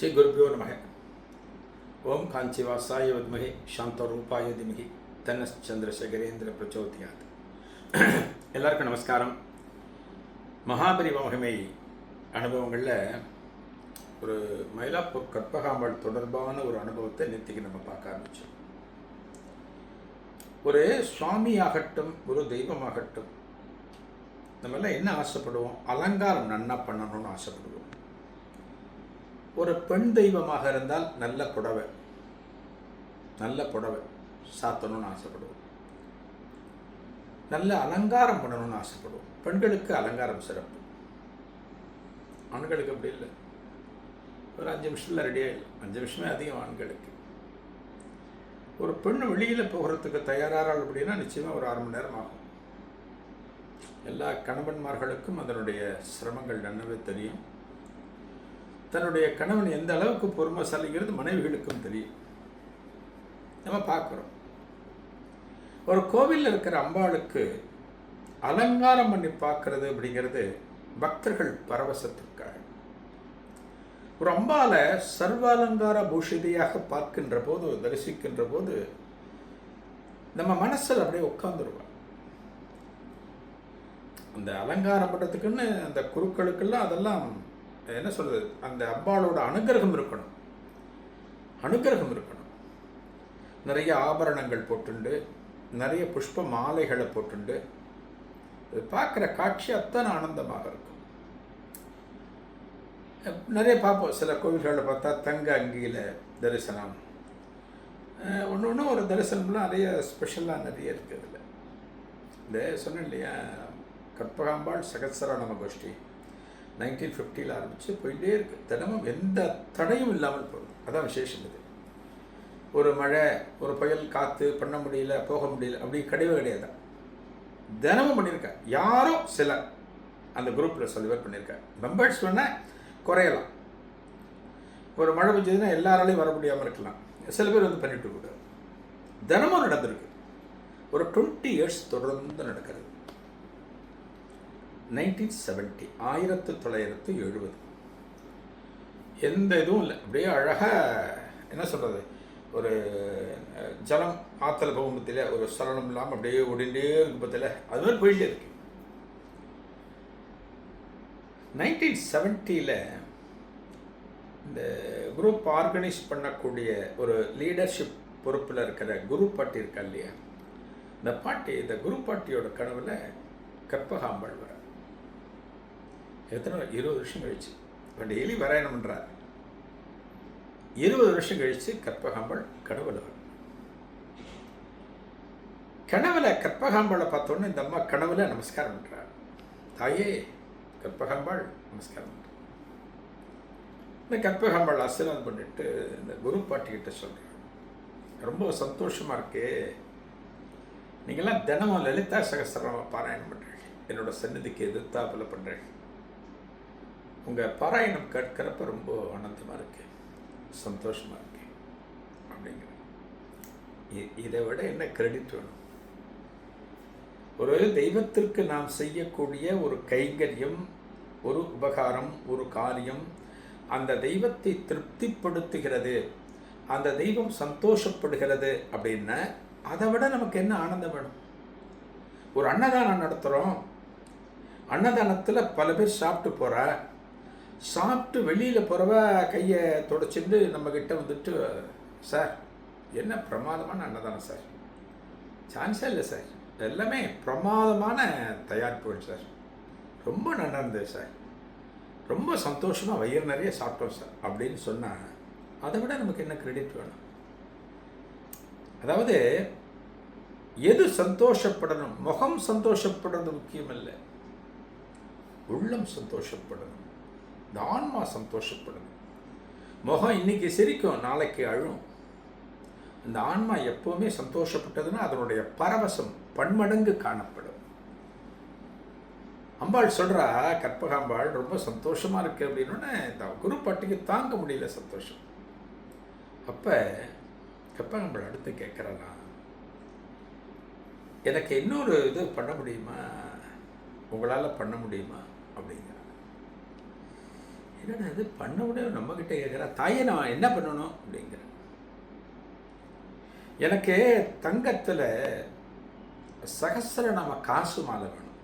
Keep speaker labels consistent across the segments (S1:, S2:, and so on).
S1: ஸ்ரீ குருப்பியோ நமக ஓம் காஞ்சிவாசாய வித்மகி சாந்தரூபாய திமகி தன்னஸ் சந்திரசேகரேந்திர பிரச்சோதியாத் எல்லாருக்கும் நமஸ்காரம் மகாபரி மகிமை அனுபவங்களில் ஒரு மயிலாப்பூர் கற்பகாம்பாள் தொடர்பான ஒரு அனுபவத்தை நேற்றுக்கு நம்ம பார்க்க ஆரம்பித்தோம் ஒரு சுவாமியாகட்டும் ஒரு தெய்வமாகட்டும் நம்மெல்லாம் என்ன ஆசைப்படுவோம் அலங்காரம் நன்னா பண்ணணும்னு ஆசைப்படுவோம் ஒரு பெண் தெய்வமாக இருந்தால் நல்ல புடவை. நல்ல புடவை. சாத்தணும்னு ஆசைப்படுவோம். நல்ல அலங்காரம் பண்ணணும்னு ஆசைப்படுவோம். பெண்களுக்கு அலங்காரம் சிறப்பு. ஆண்களுக்கு அப்படி இல்லை. ஒரு அஞ்சு நிமிஷத்தில் ரெடியாக இல்லை அஞ்சு நிமிஷமே அதிகம் ஆண்களுக்கு. ஒரு பெண் வெளியில் போகிறதுக்கு தயாராகிறாள் அப்படின்னா நிச்சயமாக ஒரு அரை மணி நேரம் ஆகும். எல்லா கணவன்மார்களுக்கும் அதனுடைய சிரமங்கள் நன்னவே தெரியும். தன்னுடைய கணவன் எந்த அளவுக்கு பொறுமைசாலிங்கிறது மனைவிகளுக்கும் தெரியும். நம்ம பார்க்குறோம். ஒரு கோவிலில் இருக்கிற அம்பாளுக்கு அலங்காரம் பண்ணி பார்க்கறது அப்படிங்கிறது பக்தர்கள் பரவசத்திற்காக. ஒரு அம்பாவை சர்வாலங்கார பூஷிதையாக பார்க்கின்ற போது தரிசிக்கின்ற போது நம்ம மனசில் அப்படியே உட்காந்துருவோம் அந்த அலங்காரம் பண்ணுறதுக்குன்னு அந்த குருக்களுக்கெல்லாம் அதெல்லாம் என்ன சொல்கிறது அந்த அம்பாளோட அனுகிரகம் இருக்கணும். அனுகிரகம் இருக்கணும். நிறைய ஆபரணங்கள் போட்டுண்டு நிறைய புஷ்ப மாலைகளை போட்டுண்டு இது பார்க்குற காட்சி அத்தனை ஆனந்தமாக இருக்கும். நிறைய பார்ப்போம். சில கோவில்களில் பார்த்தா தங்க அங்கியில் தரிசனம். ஒன்று ஒன்று ஒரு தரிசனம்லாம் நிறைய ஸ்பெஷலாக நிறைய இருக்குது. இதில் இந்த சொன்னேன் இல்லையா? கற்பகாம்பாள் சகசர நம கோஷ்டி நைன்டீன் ஃபிஃப்டியில் ஆரம்பித்து போயிட்டே இருக்குது தினமும் எந்த தடையும் இல்லாமல் போகுது. அதான் விசேஷம் இது. ஒரு மழை ஒரு புயல் காற்று பண்ண முடியல போக முடியல அப்படி கிடையவே கிடையாது. தினமும் பண்ணியிருக்கேன். யாரோ சில அந்த குரூப்பில் சில பேர் பண்ணியிருக்கேன் மெம்பர்ஸ் வேணால் குறையலாம். ஒரு மழை பெஞ்சதுன்னா எல்லாராலையும் வர முடியாமல் இருக்கலாம். சில பேர் வந்து பண்ணிட்டு இருக்காங்க. தினமும் நடந்திருக்கு. ஒரு டுவெண்ட்டி இயர்ஸ் தொடர்ந்து நடக்கிறது. நைன்டீன் செவன்ட்டி ஆயிரத்து தொள்ளாயிரத்து எழுபது. எந்த இதுவும் இல்லை. அப்படியே அழகாக என்ன சொல்கிறது ஒரு ஜலம் ஆற்றல் பகுமத்தில் ஒரு சலனம் இல்லாமல் அப்படியே ஓடிண்டே இருக்கும் பத்தில். அது மாதிரி போயிட்டே இருக்கு. நைன்டீன் செவன்ட்டியில் இந்த குரூப் ஆர்கனைஸ் பண்ணக்கூடிய ஒரு லீடர்ஷிப் பொறுப்பில் இருக்கிற குரு பாட்டி இருக்கா இல்லையா? இந்த பாட்டி இந்த குரு பாட்டியோட கனவில் கற்பகாம்பாள் வர எத்தனை இருபது வருஷம் கழிச்சு. இப்போ டெய்லி பாராயணம் பண்ணுறார் இருபது வருஷம் கழித்து கற்பகாம்பாள் கனவுல கனவுல கற்பகாம்பாளை பார்த்தோன்னே இந்த அம்மா கனவுல நமஸ்காரம் பண்ணுறார் தாயே கற்பகாம்பாள் நமஸ்காரம் பண்ணுறார் இந்த கற்பகாம்பாள் ஆசீர்வாதம் பண்ணிட்டு இந்த குரு பாட்டிக்கிட்ட சொல்கிறார் ரொம்ப சந்தோஷமாக இருக்கே. நீங்கள்லாம் தினமும் லலிதா சகசிரமாக பாராயணம் பண்ணுறீங்க என்னோட சன்னதிக்கு எதிர்த்தாப்பில் பண்ணுறீங்க உங்கள் பாராயணம் கேட்கிறப்ப ரொம்ப ஆனந்தமாக இருக்கு. சந்தோஷமாக இருக்கு. அப்படிங்கிற. இதை விட என்ன கிரெடிட் வேணும்? ஒரு தெய்வத்திற்கு நாம் செய்யக்கூடிய ஒரு கைங்கரியம் ஒரு உபகாரம் ஒரு காரியம் அந்த தெய்வத்தை திருப்திப்படுத்துகிறது அந்த தெய்வம் சந்தோஷப்படுகிறது அப்படின்னா அதை விட நமக்கு என்ன ஆனந்தம் வேணும்? ஒரு அன்னதானம் நடத்துகிறோம் அன்னதானத்தில் பல பேர் சாப்பிட்டு போகிற சாப்பிட்டு வெளியில் போகிறவ கையை தொடச்சிட்டு நம்மக்கிட்ட வந்துட்டு சார் என்ன பிரமாதமான அன்னதானம் சார்? சான்ஸே இல்லை சார். எல்லாமே பிரமாதமான தயாரிப்புகள் சார். ரொம்ப நல்லா இருந்தது சார். ரொம்ப சந்தோஷமாக வயிறு நிறைய சாப்பிட்டோம் சார் அப்படின்னு சொன்னால் அதை விட நமக்கு என்ன கிரெடிட் வேணும்? அதாவது எது சந்தோஷப்படணும்? முகம் சந்தோஷப்படுறது முக்கியம் இல்லை. உள்ளம் சந்தோஷப்படணும். இந்த ஆன்மா சந்தோஷப்படுது. முகம் இன்னைக்கு சிரிக்கும் நாளைக்கு அழும். இந்த ஆன்மா எப்போவுமே சந்தோஷப்பட்டதுன்னா அதனுடைய பரவசம் பன்மடங்கு காணப்படும். அம்பாள் சொல்கிறா கற்பகாம்பாள் ரொம்ப சந்தோஷமாக இருக்கு அப்படின்னோடனே இந்த குரு பாட்டிக்கு தாங்க முடியல சந்தோஷம். அப்போ கற்பகாம்பாள் அடுத்து கேட்குறலாம் எனக்கு இன்னொரு இது பண்ண முடியுமா? உங்களால் பண்ண முடியுமா? அப்படின்னு. என்னடா இது? பண்ண முடியும் நம்மக்கிட்ட கேட்குறா தாயை நான் என்ன பண்ணணும்? அப்படிங்கிறேன் எனக்கு தங்கத்தில் சகசிரநாம காசு மாலை வேணும்.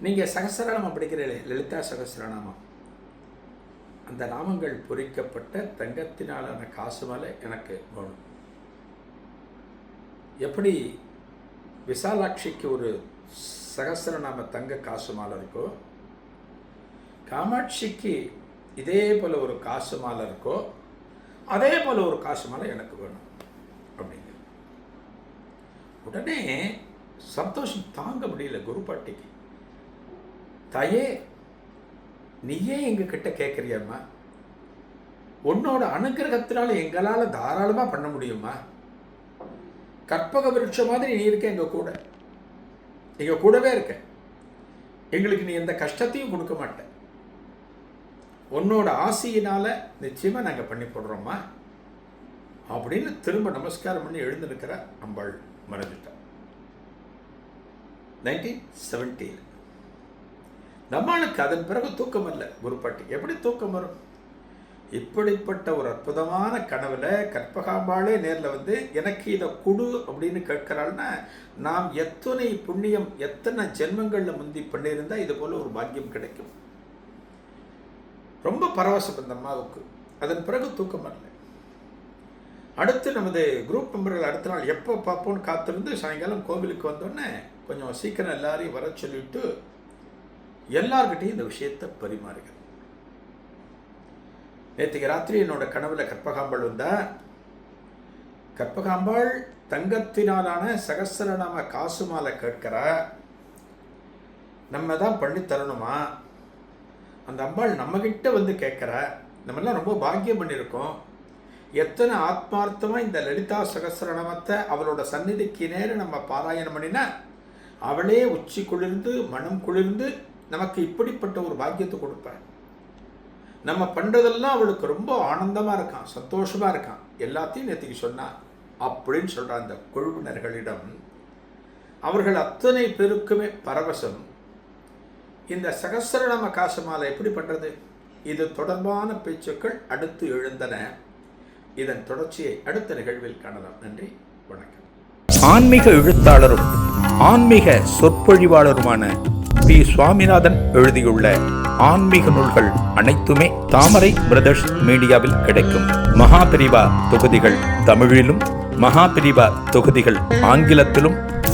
S1: நீங்கள் சகசரநாமம் படிக்கிற லலிதா சகசரநாமம். அந்த நாமங்கள் பொறிக்கப்பட்ட தங்கத்தினாலான காசு மாலை எனக்கு வேணும். எப்படி விசாலாட்சிக்கு ஒரு சகசரநாம தங்க காசு மாலை இருக்கோ காமாட்சிக்கு இதே போல் ஒரு காசு மாலை இருக்கோ அதே போல் ஒரு காசு மாலை எனக்கு வேணும் அப்படிங்க உடனே சந்தோஷம் தாங்க முடியல குரு பாட்டிக்கு. தாயே நீயே எங்ககிட்ட கேட்குறியம்மா உன்னோட அனுகிரகத்தினால எங்களால் தாராளமாக பண்ண முடியுமா? கற்பக விருட்சம் மாதிரி நீ இருக்க எங்கள் கூட. எங்கள் கூடவே இருக்க. எங்களுக்கு நீ எந்த கஷ்டத்தையும் கொடுக்க மாட்டேன் உன்னோட ஆசையினால நிச்சயமாக நாங்கள் பண்ணி போடுறோம்மா அப்படின்னு திரும்ப நமஸ்காரம் பண்ணி எழுந்திருக்கிற அம்பாள் மறைஞ்சிட்டார் நைன்டீன் செவன்டீன் நம்மளுக்கு அதன் பிறகு தூக்கம் இல்லை குருப்பாட்டி எப்படி தூக்கம் வரும்? இப்படிப்பட்ட ஒரு அற்புதமான கனவுல கற்பகாம்பாளே நேரில் வந்து எனக்கு இதை கொடு அப்படின்னு கேட்கிறாள்னா நாம் எத்தனை புண்ணியம் எத்தனை ஜென்மங்களில் முந்தி பண்ணியிருந்தால் இது போல ஒரு பாக்கியம் கிடைக்கும். ரொம்ப பரவசம் இந்த அம்மாவுக்கு. அதன் பிறகு தூக்கம் வரல. அடுத்து நமது குரூப் மெம்பர்கள் அடுத்த நாள் எப்போ பார்ப்போம்னு காத்திருந்து சாயங்காலம் கோவிலுக்கு வந்தோடனே கொஞ்சம் சீக்கிரம் எல்லாரையும் வர சொல்லிட்டு எல்லார்கிட்டையும் இந்த விஷயத்தை பரிமாறுகிறேன். நேற்றுக்கு ராத்திரி என்னோட கனவுல கற்பகாம்பாள் வந்தா கற்பகாம்பாள் தங்கத்தினாலான சகசரநாம காசு மாலை கேட்கிறா. நம்ம தான் பண்ணி தரணுமா? அந்த அம்பாள் நம்மக்கிட்ட வந்து கேட்குற நம்மெல்லாம் ரொம்ப பாக்கியம் பண்ணியிருக்கோம். எத்தனை ஆத்மார்த்தமாக இந்த லலிதா சகசிரநாமத்தை அவளோட சந்நிதிக்கு நேரம் நம்ம பாராயணம் பண்ணினா அவளே உச்சி குளிர்ந்து மனம் குளிர்ந்து நமக்கு இப்படிப்பட்ட ஒரு பாக்கியத்தை கொடுப்பேன் நம்ம பண்ணுறதெல்லாம் அவளுக்கு ரொம்ப ஆனந்தமாக இருக்கான் சந்தோஷமாக இருக்கான். எல்லாத்தையும் நேற்றுக்கு சொன்னா அப்படின்னு சொல்கிற அந்த குழுவினர்களிடம். அவர்கள் அத்தனை பேருக்குமே பரவசம். இந்த சகசரநாம காசமாலை எப்படி பண்ணுறது இது தொடர்பான பேச்சுக்கள் அடுத்து எழுந்தன. இதன் தொடர்ச்சியை அடுத்த நிகழ்வில் காணலாம். நன்றி வணக்கம்.
S2: ஆன்மீக எழுத்தாளரும் ஆன்மீக சொற்பொழிவாளருமான பி. சுவாமிநாதன் எழுதியுள்ள ஆன்மீக நூல்கள் அனைத்துமே தாமரை பிரதர்ஸ் மீடியாவில் கிடைக்கும். மகாபிரிவா தொகுதிகள் தமிழிலும் மகாபிரிவா தொகுதிகள் ஆங்கிலத்திலும்